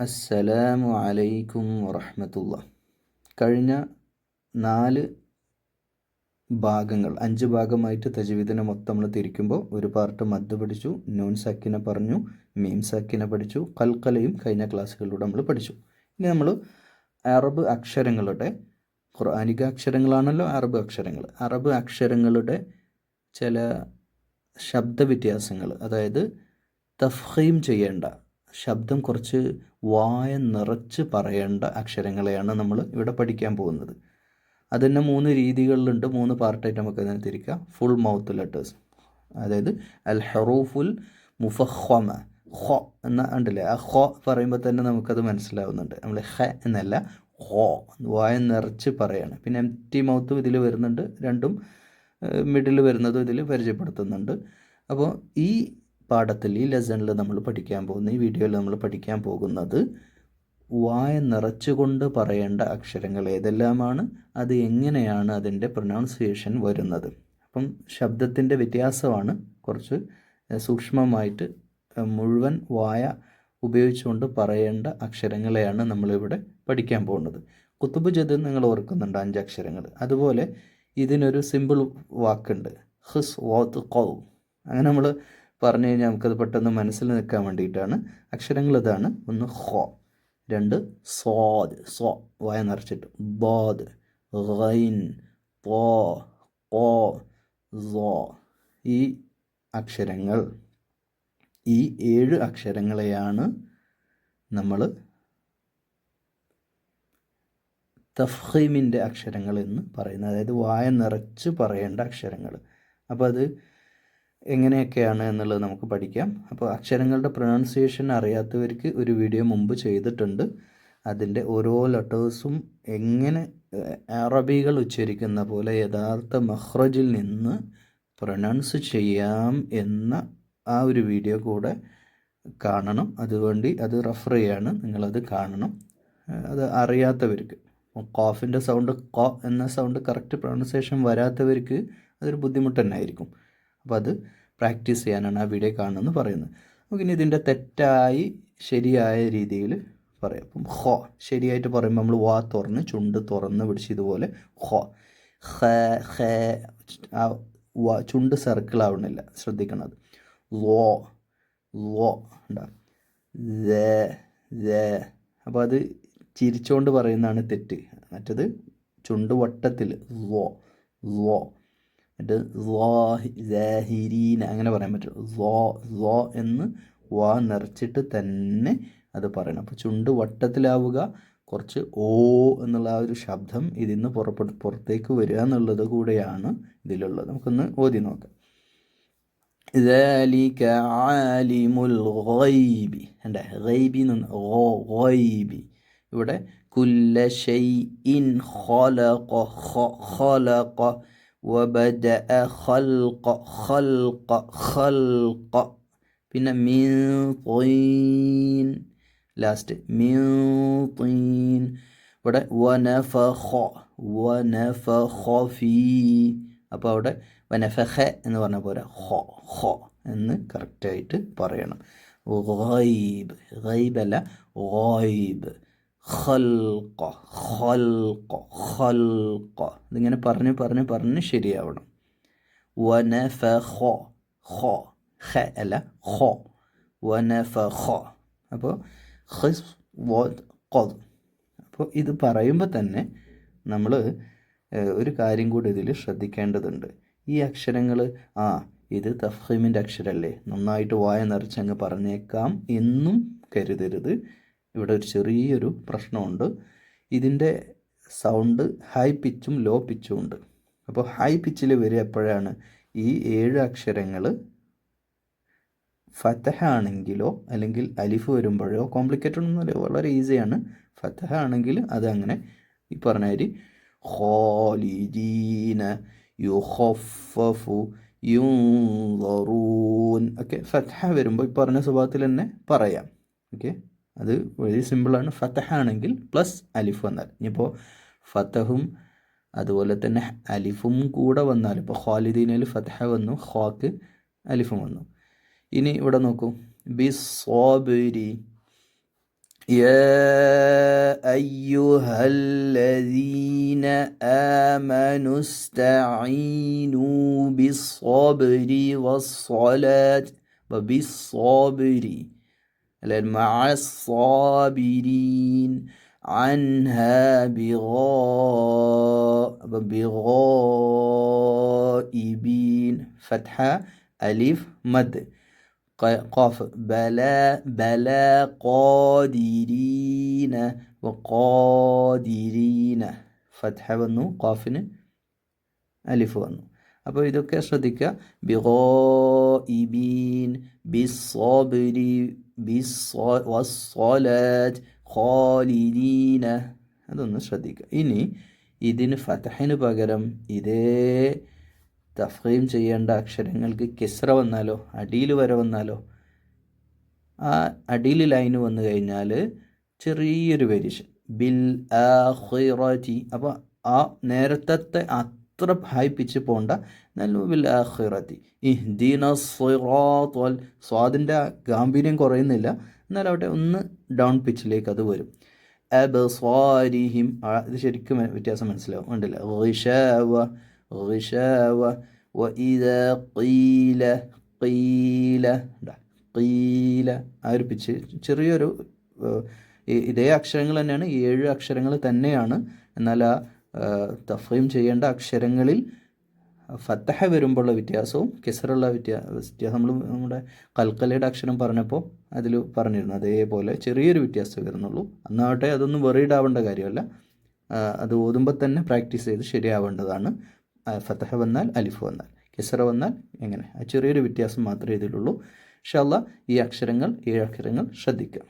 അസ്സലാമു അലൈക്കും വറഹമത്തുള്ള കഴിഞ്ഞ നാല് ഭാഗങ്ങൾ അഞ്ച് ഭാഗമായിട്ട് തജവീദിനെ മൊത്തം നമ്മൾ തിരിക്കുമ്പോൾ ഒരു പാർട്ട് മദ്ദ് പഠിച്ചു നോൺ സക്കിനെ പറഞ്ഞു മീം സക്കിനെ പഠിച്ചു കൽക്കലയും കഴിഞ്ഞ ക്ലാസ്സുകളിലൂടെ നമ്മൾ പഠിച്ചു. ഇനി നമ്മൾ അറബ് അക്ഷരങ്ങളുടെ ഖുർആാനിക അക്ഷരങ്ങളാണല്ലോ അറബ് അക്ഷരങ്ങൾ അറബ് അക്ഷരങ്ങളുടെ ചില ശബ്ദ വ്യത്യാസങ്ങൾ അതായത് തഫ്ഹീം ചെയ്യേണ്ട ശബ്ദം കുറച്ച് വായ നിറച്ച് പറയേണ്ട അക്ഷരങ്ങളെയാണ് നമ്മൾ ഇവിടെ പഠിക്കാൻ പോകുന്നത്. അത് തന്നെ മൂന്ന് രീതികളിലുണ്ട്. മൂന്ന് പാർട്ടായിട്ട് നമുക്ക് അതിനെ തിരിക്കാം. ഫുൾ മൗത്ത് ലെറ്റേഴ്സ് അതായത് അൽ ഹറൂഫുൽ മുഫഹ്വമ ഹോ എന്ന ഉണ്ടല്ലേ? ആ ഹോ പറയുമ്പോൾ തന്നെ നമുക്കത് മനസ്സിലാവുന്നുണ്ട്. നമ്മൾ ഹ എന്നല്ല ഹോ വായ നിറച്ച് പറയാണ്. പിന്നെ എം ടി മൗത്തും ഇതിൽ വരുന്നുണ്ട്. രണ്ടും മിഡിൽ വരുന്നതും ഇതിൽ പരിചയപ്പെടുത്തുന്നുണ്ട്. അപ്പോൾ ഈ പാഠത്തിൽ ഈ ലെസണിൽ നമ്മൾ പഠിക്കാൻ പോകുന്ന ഈ വീഡിയോയിൽ നമ്മൾ പഠിക്കാൻ പോകുന്നത് വായ നിറച്ചുകൊണ്ട് പറയേണ്ട അക്ഷരങ്ങൾ ഏതെല്ലാമാണ് അത് എങ്ങനെയാണ് അതിന്റെ പ്രൊനൗൺസിയേഷൻ വരുന്നത്. അപ്പം ശബ്ദത്തിന്റെ വ്യത്യാസമാണ് കുറച്ച് സൂക്ഷ്മമായിട്ട് മുഴുവൻ വായ ഉപയോഗിച്ചുകൊണ്ട് പറയേണ്ട അക്ഷരങ്ങളെയാണ് നമ്മളിവിടെ പഠിക്കാൻ പോകുന്നത്. കുത്തുബ് ജദ് നിങ്ങൾ ഓർക്കുന്നുണ്ട് അഞ്ച് അക്ഷരങ്ങൾ. അതുപോലെ ഇതിനൊരു സിമ്പിൾ വാക്കുണ്ട്. ഹിസ് വാത്ത് കൗ അങ്ങനെ നമ്മൾ പറഞ്ഞു കഴിഞ്ഞാൽ നമുക്കത് പെട്ടെന്ന് മനസ്സിൽ നിൽക്കാൻ വേണ്ടിയിട്ടാണ്. അക്ഷരങ്ങൾ ഇതാണ്. ഒന്ന് ഹോ രണ്ട് സ്വാദ് സോ വായ നിറച്ചിട്ട്. ബാദ് റൈൻ പോ ഓ സോ. ഈ അക്ഷരങ്ങൾ ഈ ഏഴ് അക്ഷരങ്ങളെയാണ് നമ്മൾ തഫീമിന്റെ അക്ഷരങ്ങൾ എന്ന് പറയുന്നത്. അതായത് വായ നിറച്ച് പറയേണ്ട അക്ഷരങ്ങൾ. അപ്പോൾ അത് എങ്ങനെയൊക്കെയാണ് എന്നുള്ളത് നമുക്ക് പഠിക്കാം. അപ്പോൾ അക്ഷരങ്ങളുടെ പ്രൊനൗൺസിയേഷൻ അറിയാത്തവർക്ക് ഒരു വീഡിയോ മുമ്പ് ചെയ്തിട്ടുണ്ട്. അതിന്റെ ഓരോ ലെറ്റേഴ്സും എങ്ങനെ അറബികൾ ഉച്ചരിക്കുന്ന പോലെ യഥാർത്ഥ മഹ്റജിൽ നിന്ന് പ്രൊനൗൺസ് ചെയ്യാം എന്ന ആ ഒരു വീഡിയോ കൂടെ കാണണം. അതുവേണ്ടി അത് റെഫർ ചെയ്യാണ്. നിങ്ങളത് കാണണം. അത് അറിയാത്തവർക്ക്. കോഫിന്റെ സൗണ്ട് കോ എന്ന സൗണ്ട് കറക്റ്റ് പ്രൊണൗൺസിയേഷൻ വരാത്തവർക്ക് അതൊരു ബുദ്ധിമുട്ട് തന്നെ ആയിരിക്കും അപ്പോൾ അത് പ്രാക്ടീസ് ചെയ്യാനാണ് ആ വീഡിയോ കാണുന്നതെന്ന് പറയുന്നത്. നമുക്കിനി ഇതിന്റെ തെറ്റായി ശരിയായ രീതിയിൽ പറയാം. അപ്പം ഹോ ശരിയായിട്ട് പറയുമ്പോൾ നമ്മൾ വാ തുറന്ന് ചുണ്ട് തുറന്ന് പിടിച്ച് ഇതുപോലെ ഹോ ഹ ഹ ആ വാ ചുണ്ട് സർക്കിൾ ആവണില്ല. ശ്രദ്ധിക്കണം ലോ ലോ ഉണ്ടാവും അപ്പോൾ അത് ചിരിച്ചുകൊണ്ട് പറയുന്നതാണ് തെറ്റ്. മറ്റത് ചുണ്ട് വട്ടത്തിൽ വോ ലോ എന്നിട്ട് ലാഹിരീന അങ്ങനെ പറയാൻ പറ്റും ലോ ലോ എന്ന് വാ നിറച്ചിട്ട് തന്നെ അത് പറയണം അപ്പോൾ ചുണ്ട് വട്ടത്തിലാവുക കുറച്ച് ഓ എന്നുള്ള ആ ഒരു ശബ്ദം ഇതിൽ നിന്ന് പുറപ്പെട്ട് പുറത്തേക്ക് വരിക എന്നുള്ളത് കൂടെയാണ് ഇതിലുള്ളത് നമുക്കൊന്ന് ഓതി നോക്കാം ذلك عالم الغيب എൻ്റെ ഗൈബി നിന്ന് ഓ ഗൈബി ഇവിടെ കുല്ല ഷൈഇൻ ഖലഖ ഖലഖ وبدأ خلق خلق خلق പിന്നെ മീൻ طين ലാസ്റ്റ് മീൻ طين ഇവിടെ വനഫഖ വനഫഖ ഫീ അപ്പോൾ അവിടെ വനഫഖ എന്ന് പറഞ്ഞ പോലെ ഹോ ഹോ എന്ന് കറക്റ്റായിട്ട് പറയണം ഗൈബ് ഗൈബ് അല്ല ഗൈബ് ഖൽഖ ഖൽഖ ഖൽഖ. ഇതിങ്ങനെ പറഞ്ഞ് പറഞ്ഞ് പറഞ്ഞ് ശരിയാവണം. വനഫഖ ഖ അല്ല ഖ. വനഫഖ. അപ്പോൾ ഖിസ് വദ് ഖദ്. അപ്പോൾ ഇത് പറയുമ്പോൾ തന്നെ നമ്മൾ ഒരു കാര്യം കൂടി ഇതിൽ ശ്രദ്ധിക്കേണ്ടതുണ്ട്. ഈ അക്ഷരങ്ങൾ ആ ഇത് തഫീമിന്റെ അക്ഷരമല്ലേ നന്നായിട്ട് വായ നിറച്ചങ്ങ് പറഞ്ഞേക്കാം. എന്നും കരുതരുത്. ഇവിടെ ഒരു ചെറിയൊരു പ്രശ്നമുണ്ട്. ഇതിന്റെ സൗണ്ട് ഹൈ പിച്ചും ലോ പിച്ചും ഉണ്ട്. അപ്പോൾ ഹൈ പിച്ചിൽ വരിക എപ്പോഴാണ്? ഈ ഏഴ് അക്ഷരങ്ങൾ ഫതഹ ആണെങ്കിലോ അല്ലെങ്കിൽ അലിഫ് വരുമ്പോഴോ കോംപ്ലിക്കേറ്റഡ് ഒന്നുമില്ല വളരെ ഈസിയാണ് ഫതഹ ആണെങ്കിൽ അത് അങ്ങനെ ഈ പറഞ്ഞ മാതിരി ഖോലിജീന യുഹഫു യുറൂൻ ഒക്കെ ഫതഹ വരുമ്പോൾ ഈ പറഞ്ഞ സ്വഭാവത്തിൽ തന്നെ പറയാം. ഓക്കെ? അത് വളരെ സിമ്പിളാണ് ഫതഹ ആണെങ്കിൽ പ്ലസ് അലിഫ് വന്നാൽ ഇനിയിപ്പോൾ ഫതഹും അതുപോലെ തന്നെ അലിഫും കൂടെ വന്നാൽ ഇപ്പോൾ ഖാലിദീനയിൽ ഫതഹ വന്നു ഖാക്ക് അലിഫും വന്നു ഇനി ഇവിടെ നോക്കൂ ബി സോബരി يا أيها الذين آمنوا استعينوا بالصبر والصلاة وبالصبر لأن مع الصابرين عنها بغاء بغائبين فتحة ألف مد ق- قاف بلا بلا قادرين وقادرين ഫത്ഹ വന്നു ഖാഫിന് അലിഫ് വന്നു അപ്പോൾ ഇതൊക്കെ ശ്രദ്ധിക്കുക ബിഗോഇബീൻ ബിസ്സോബരി ബിസ്വലാജ് ഖാലിദീന അതൊന്ന് ശ്രദ്ധിക്കുക. ഇനി ഇതിന് ഫതഹിന് പകരം ഇതേ തഫീം ചെയ്യേണ്ട അക്ഷരങ്ങൾക്ക് കിസ്ര വന്നാലോ അടിയിൽ വരെ വന്നാലോ ആ അടിയിൽ ലൈന് വന്നു കഴിഞ്ഞാൽ ചെറിയൊരു വേരിയേഷൻ. ബിൽ ആഖിറതി. അപ്പോൾ ആ നേരത്തെ അത്ര ഭായിപ്പിച്ച് പോണ്ട നല്ല ബിൽ ആഖിറതി ഇഹ്ദീന സിറാത്തൽ സ്വാദിൻ്റെ ഗാംഭീര്യം കുറയുന്നില്ല എന്നാൽ അവിടെ ഒന്ന് ഡൗൺ പിച്ചിലേക്ക് അത് വരും അബസ്വാരിഹിം ആ, ഇത് ശരിക്കും വ്യത്യാസം മനസ്സിലാവും ഉണ്ടല്ല ഋഷാവ ഋഷാവ وإذا قيل قيل ണ്ടാ. قيل ആ ഒരു പിച്ച് ചെറിയൊരു ഏഹ്, ഈ- ഇതേ അക്ഷരങ്ങൾ തന്നെയാണ് ഈ ഏഴ് അക്ഷരങ്ങൾ തന്നെയാണ് എന്നാൽ ആ തഫീം ചെയ്യേണ്ട അക്ഷരങ്ങളിൽ ഫത്തഹ വരുമ്പോഴുള്ള വ്യത്യാസവും കിസറുള്ള വ്യത്യാ വ്യത്യാസം നമ്മൾ നമ്മുടെ കൽക്കലയുടെ അക്ഷരം പറഞ്ഞപ്പോൾ അതിൽ പറഞ്ഞിരുന്നു. അതേപോലെ ചെറിയൊരു വ്യത്യാസം വരുന്നുള്ളൂ. അന്നാവട്ടെ അതൊന്നും വെറീഡ് ആവേണ്ട കാര്യമല്ല. അത് ഓതുമ്പോൾ തന്നെ പ്രാക്ടീസ് ചെയ്ത് ശരിയാവേണ്ടതാണ്. ഫത്തഹ വന്നാൽ അലിഫ് വന്നാൽ കിസറ വന്നാൽ എങ്ങനെ? ആ ചെറിയൊരു വ്യത്യാസം മാത്രമേ ഇതിലുള്ളൂ. ഇൻഷാ അല്ലാ ഈ അക്ഷരങ്ങൾ ഏഴ് അക്ഷരങ്ങൾ ശ്രദ്ധിക്കുക